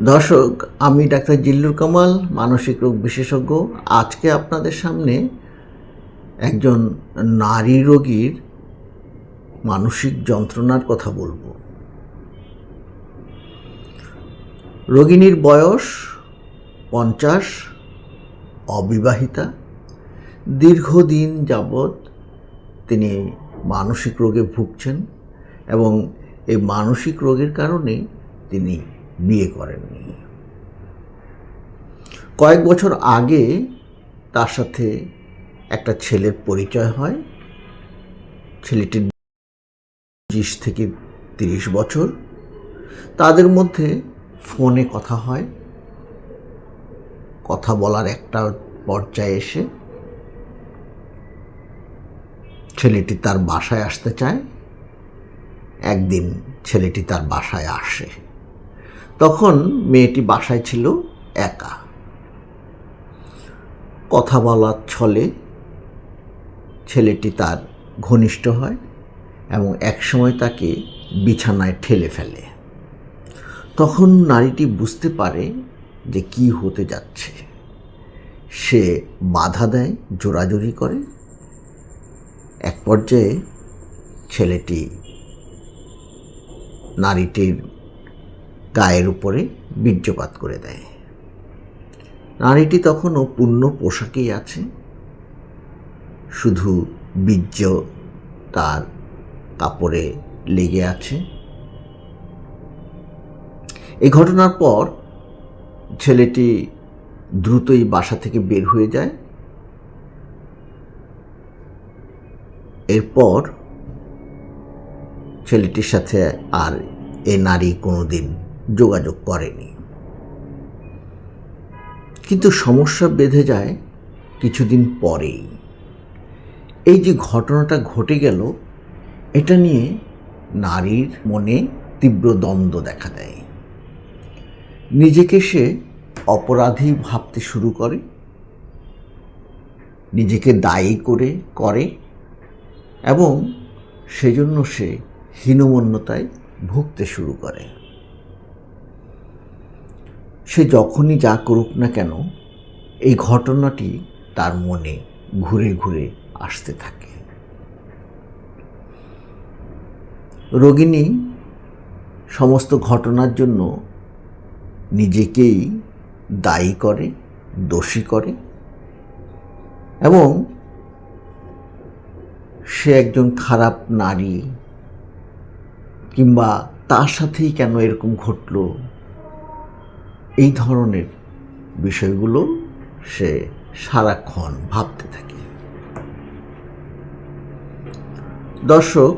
দর্শক, আমি ডাক্তার জিল্লুর কামাল, মানসিক রোগ বিশেষজ্ঞ। আজকে আপনাদের সামনে একজন নারী রোগীর মানসিক যন্ত্রণার কথা বলব। রোগিনীর বয়স পঞ্চাশ, অবিবাহিতা। দীর্ঘদিন যাবৎ তিনি মানসিক রোগে ভুগছেন এবং এই মানসিক রোগের কারণে তিনি বিয়ে করেননি। কয়েক বছর আগে তার সাথে একটা ছেলের পরিচয় হয়। ছেলেটির পঁচিশ থেকে তিরিশ বছর। তাদের মধ্যে ফোনে কথা হয়। কথা বলার একটা পর্যায়ে এসে ছেলেটি তার বাসায় আসতে চায়। একদিন ছেলেটি তার বাসায় আসে। তখন মেয়েটি বাসায় ছিল একা। কথা বলার ছলে ছেলেটি তার ঘনিষ্ঠ হয় এবং একসময় তাকে বিছানায় ঠেলে ফেলে। তখন নারীটি বুঝতে পারে যে কি হতে যাচ্ছে। সে বাধা দেয়, জোরাজোরি করে। এক পর্যায়ে ছেলেটি নারীটির গায়ের উপরে বীর্যপাত করে দেয়। নারীটি তখনও পূর্ণ পোশাকেই আছে। শুধু বীর্য তার কাপড়ে লেগে আছে। এই ঘটনার পর ছেলেটি দ্রুতই বাসা থেকে বের হয়ে যায়। এরপর ছেলেটির সাথে আর এ নারী কোনোদিন যোগাযোগ করেনি। কিন্তু সমস্যা বেঁধে যায় কিছুদিন পরেই। এই যে ঘটনাটা ঘটে গেল, এটা নিয়ে নারীর মনে তীব্র দ্বন্দ্ব দেখা দেয়। নিজেকে সে অপরাধী ভাবতে শুরু করে, নিজেকে দায়ী করে করে এবং সেজন্য সে হীনমন্যতায় ভুগতে শুরু করে। সে যখনই যা করুক না কেন, এই ঘটনাটি তার মনে ঘুরে ঘুরে আসতে থাকে। রোগিণী সমস্ত ঘটনার জন্য নিজেকেই দায়ী করে, দোষী করে এবং সে একজন খারাপ নারী কিংবা তার সাথেই কেন এরকম ঘটলো এই ধরনের বিষয়গুলো সে সারাক্ষণ ভাবতে থাকে। দর্শক,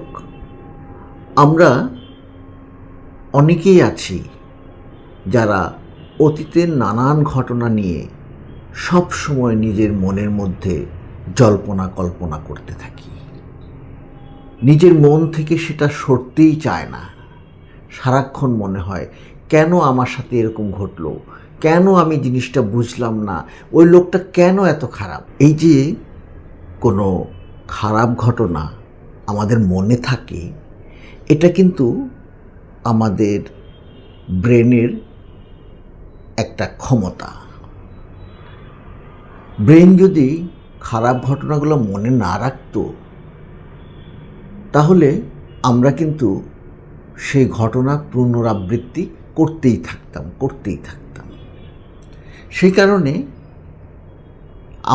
আমরা অনেকেই আছি যারা অতীতের নানান ঘটনা নিয়ে সব সময় নিজের মনের মধ্যে জল্পনা কল্পনা করতে থাকি। নিজের মন থেকে সেটা সরতেই চায় না। সারাক্ষণ মনে হয় কেন আমার সাথে এরকম ঘটলো? কেন আমি জিনিসটা বুঝলাম না? ওই লোকটা কেন এত খারাপ? এই যে কোনো খারাপ ঘটনা আমাদের মনে থাকে, এটা কিন্তু আমাদের ব্রেনের একটা ক্ষমতা। ব্রেন যদি খারাপ ঘটনাগুলো মনে না রাখতো, তাহলে আমরা কিন্তু সেই ঘটনা পুনরাবৃত্তি করতেই থাকতাম করতেই থাকতাম। সেই কারণে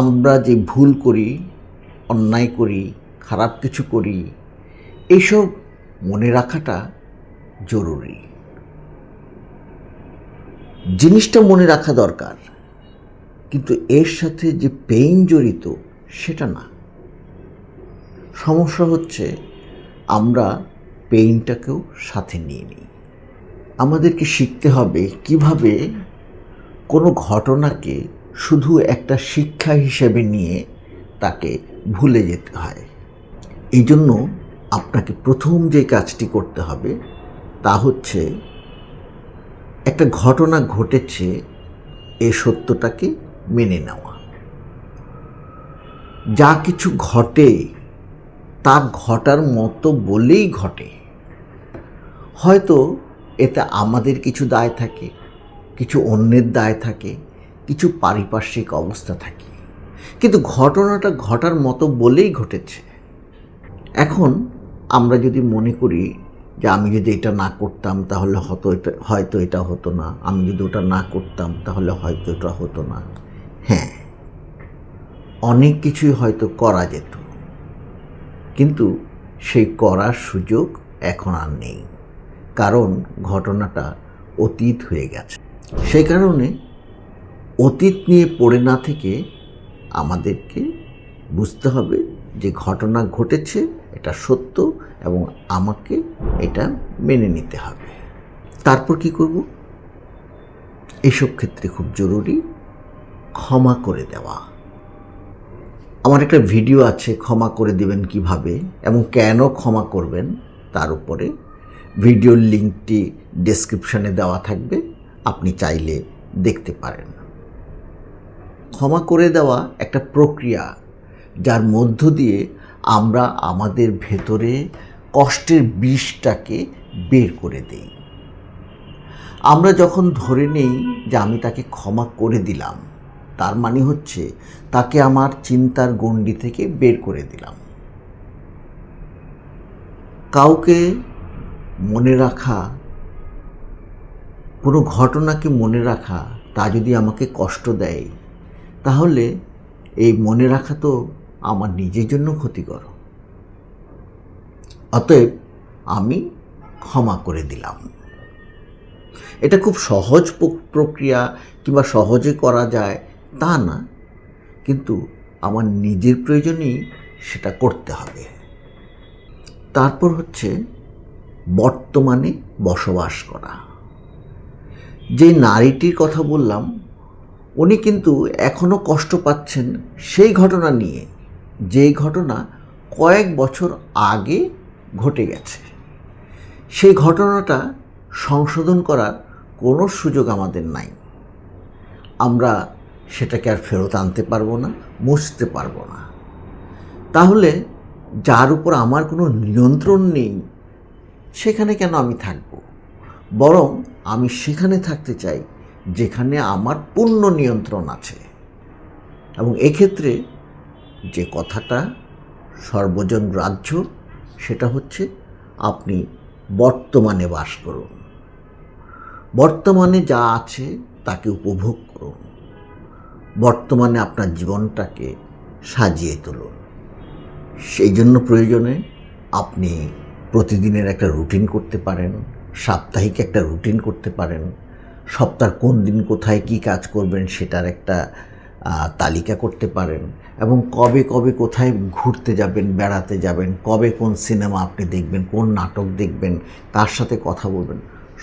আমরা যে ভুল করি, অন্যায় করি, খারাপ কিছু করি এইসব মনে রাখাটা জরুরি। জিনিসটা মনে রাখা দরকার, কিন্তু এর সাথে যে পেইন জড়িত, সেটা না। সমস্যা হচ্ছে আমরা পেইনটাকেও সাথে নিয়ে নিই। আমাদেরকে শিখতে হবে কীভাবে কোনো ঘটনাকে শুধু একটা শিক্ষা হিসেবে নিয়ে তাকে ভুলে যেতে হয়। এই জন্য আপনাকে প্রথম যে কাজটি করতে হবে তা হচ্ছে একটা ঘটনা ঘটেছে, এ সত্যটাকে মেনে নেওয়া। যা কিছু ঘটে, তা ঘটার মতো বলেই ঘটে। হয়তো এতে আমাদের কিছু দায় থাকে, কিছু অন্যের দায় থাকে, কিছু পারিপার্শ্বিক অবস্থা থাকে। কিন্তু ঘটনাটা ঘটার মতো বলেই ঘটেছে। এখন আমরা যদি মনে করি যে আমি যদি এটা না করতাম তাহলে হয়তো এটা হয়তো এটা হতো না। আমি যদি ওটা না করতাম তাহলে হয়তো এটা হতো না। হ্যাঁ অনেক কিছুই হয়তো করা যেত। কিন্তু সেই করার সুযোগ এখন আর নেই। কারণ ঘটনাটা অতীত হয়ে গেছে। সেই কারণে অতীত নিয়ে পড়ে না থেকে আমাদেরকে বুঝতে হবে যে ঘটনা ঘটেছে, এটা সত্য এবং আমাকে এটা মেনে নিতে হবে। তারপর কি করব? এসব ক্ষেত্রে খুব জরুরি, ক্ষমা করে দেওয়া। আমার একটা ভিডিও আছে, ক্ষমা করে দেবেন কীভাবে এবং কেন ক্ষমা করবেন, তার উপরে ভিডিওর লিঙ্কটি ডেসক্রিপশনে দেওয়া থাকবে, আপনি চাইলে দেখতে পারেন। ক্ষমা করে দেওয়া একটা প্রক্রিয়া, যার মধ্য দিয়ে আমরা আমাদের ভেতরে কষ্টের বিষটাকে বের করে দিই। আমরা যখন ধরে নেই যে আমি তাকে ক্ষমা করে দিলাম, তার মানে হচ্ছে তাকে আমার চিন্তার গণ্ডি থেকে বের করে দিলাম। কাউকে মনে রাখা, কোনো ঘটনাকে মনে রাখা, তা যদি আমাকে কষ্ট দেয়, তাহলে এই মনে রাখা তো আমার নিজের জন্য ক্ষতিকর। অতএব আমি ক্ষমা করে দিলাম। এটা খুব সহজ প্রক্রিয়া কিংবা সহজে করা যায় তা না, কিন্তু আমার নিজের প্রয়োজনেই সেটা করতে হবে। তারপর হচ্ছে বর্তমানে বসবাস করা। যে নারীটির কথা বললাম, উনি কিন্তু এখনও কষ্ট পাচ্ছেন সেই ঘটনা নিয়ে, যেই ঘটনা কয়েক বছর আগে ঘটে গেছে। সেই ঘটনাটা সংশোধন করার কোনো সুযোগ আমাদের নাই। আমরা সেটাকে আর ফেরত আনতে পারব না, মুছতে পারব না। তাহলে যার উপর আমার কোনো নিয়ন্ত্রণ নেই সেখানে কেন আমি থাকব? বরং আমি সেখানে থাকতে চাই, যেখানে আমার পূর্ণ নিয়ন্ত্রণ আছে। এবং এক্ষেত্রে যে কথাটা সর্বজন গ্রাহ্য, সেটা হচ্ছে আপনি বর্তমানে বাস করুন। বর্তমানে যা আছে তাকে উপভোগ করুন। বর্তমানে আপনার জীবনটাকে সাজিয়ে তুলুন। সেই জন্য প্রয়োজনে আপনি প্রতিদিনের একটা রুটিন করতে পারেন, সাপ্তাহিক একটা রুটিন করতে পারেন, সপ্তাহ কোন দিন কোথায় কি কাজ করবেন সেটার একটা তালিকা করতে পারেন এবং কবে কবে কোথায় ঘুরতে যাবেন, বেড়াতে যাবেন, কবে কোন সিনেমা আপনি দেখবেন, কোন নাটক দেখবেন, কার সাথে কথা বলবেন,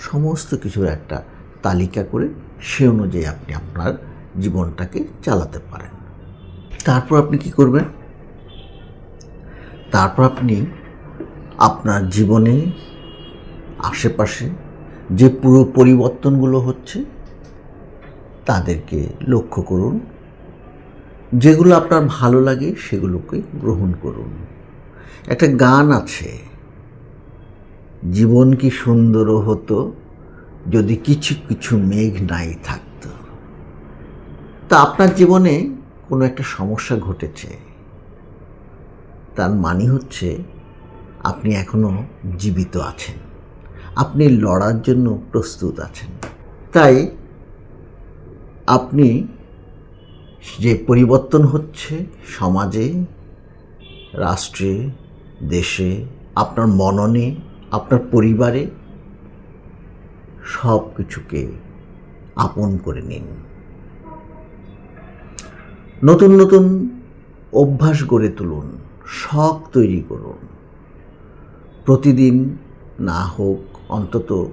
সমস্ত কিছুর একটা তালিকা করে সে অনুযায়ী আপনি আপনার জীবনটাকে চালাতে পারেন। তারপর আপনি কি করবেন? তারপর আপনি আপনার জীবনে, আশেপাশে যে পুরো পরিবর্তনগুলো হচ্ছে, তাদেরকে লক্ষ্য করুন। যেগুলো আপনার ভালো লাগে, সেগুলোকে গ্রহণ করুন। একটা গান আছে, জীবন কি সুন্দর হতো যদি কিছু কিছু মেঘ নাই থাকত। তা আপনার জীবনে কোনো একটা সমস্যা ঘটেছে। তার মানে হচ্ছে আপনি এখনও জীবিত আছেন। আপনি লড়ার জন্য প্রস্তুত আছেন। তাই আপনি যে পরিবর্তন হচ্ছে সমাজে, রাষ্ট্রে, দেশে, আপনার মননে, আপনার পরিবারে, সব কিছুকে আপন করে নিন। নতুন নতুন অভ্যাস গড়ে তুলুন, শখ তৈরি করুন। প্রতিদিন না হোক, অন্তত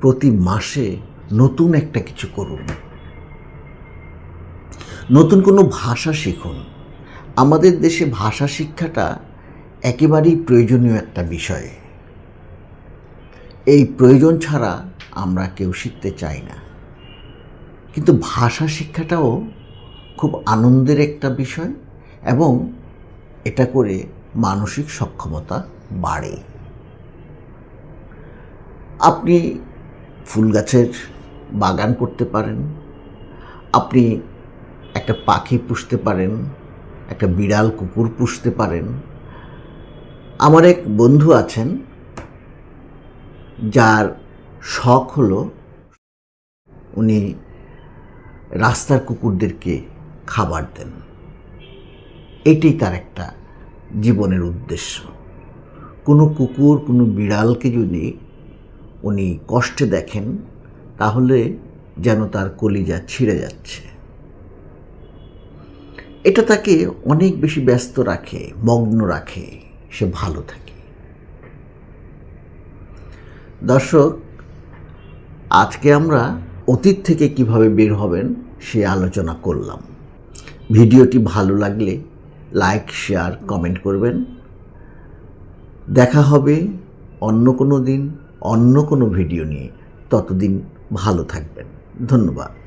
প্রতি মাসে নতুন একটা কিছু করুন। নতুন কোনো ভাষা শিখুন। আমাদের দেশে ভাষা শিক্ষাটা একেবারেই প্রয়োজনীয় একটা বিষয়। এই প্রয়োজন ছাড়া আমরা কেউ শিখতে চাই না। কিন্তু ভাষা শিক্ষাটাও খুব আনন্দের একটা বিষয় এবং এটা করে মানসিক সক্ষমতা বাড়ে। আপনি ফুল গাছের বাগান করতে পারেন, আপনি একটা পাখি পুষতে পারেন, একটা বিড়াল, কুকুর পুষতে পারেন। আমার এক বন্ধু আছেন, যার শখ হলো উনি রাস্তার কুকুরদেরকে খাবার দেন। এটাই তার একটা জীবনের উদ্দেশ্য। কোনো কুকুর, কোনো বিড়ালকে যদি উনি কষ্টে দেখেন, তাহলে যেন তার কলিজা ছিঁড়ে যাচ্ছে। এটা তাকে অনেক বেশি ব্যস্ত রাখে, মগ্ন রাখে, সে ভালো থাকে। দর্শক, আজকে আমরা অতীত থেকে কীভাবে বের হবেন সে আলোচনা করলাম। ভিডিওটি ভালো লাগলে লাইক, শেয়ার, কমেন্ট করবেন। দেখা হবে অন্য কোনো দিন। অন্য কোনো ভিডিও নিয়ে ততদিন ভালো থাকবেন। ধন্যবাদ।